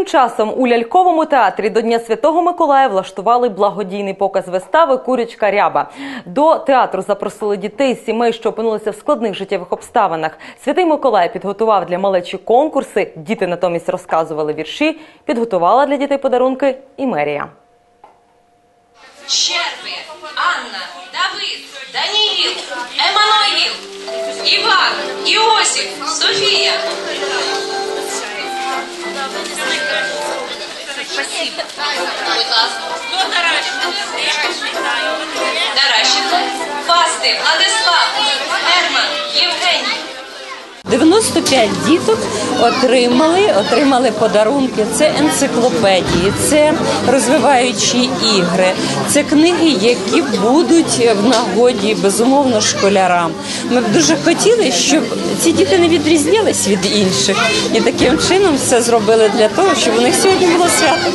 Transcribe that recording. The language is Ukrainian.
Тим часом у ляльковому театрі до Дня Святого Миколая влаштували благодійний показ вистави Курячка ряба. До театру запросили дітей сімей, що опинилися в складних життєвих обставинах. Святий Миколай підготував для малечі конкурси. Діти натомість розказували вірші. Підготувала для дітей подарунки і мерія. Щерби, Анна, Давид, Даніїл, Еммануїл, Іван, Іосиф, Софія. Будь ласка. До Даращенко. Даращенко. Фасти, Владислав, Герман, 95 діток отримали, отримали подарунки. Це енциклопедії, це розвиваючі ігри, це книги, які будуть в нагоді безумовно школярам. Ми б дуже хотіли, щоб ці діти не відрізнялись від інших, і таким чином все зробили для того, щоб у них сьогодні було свято.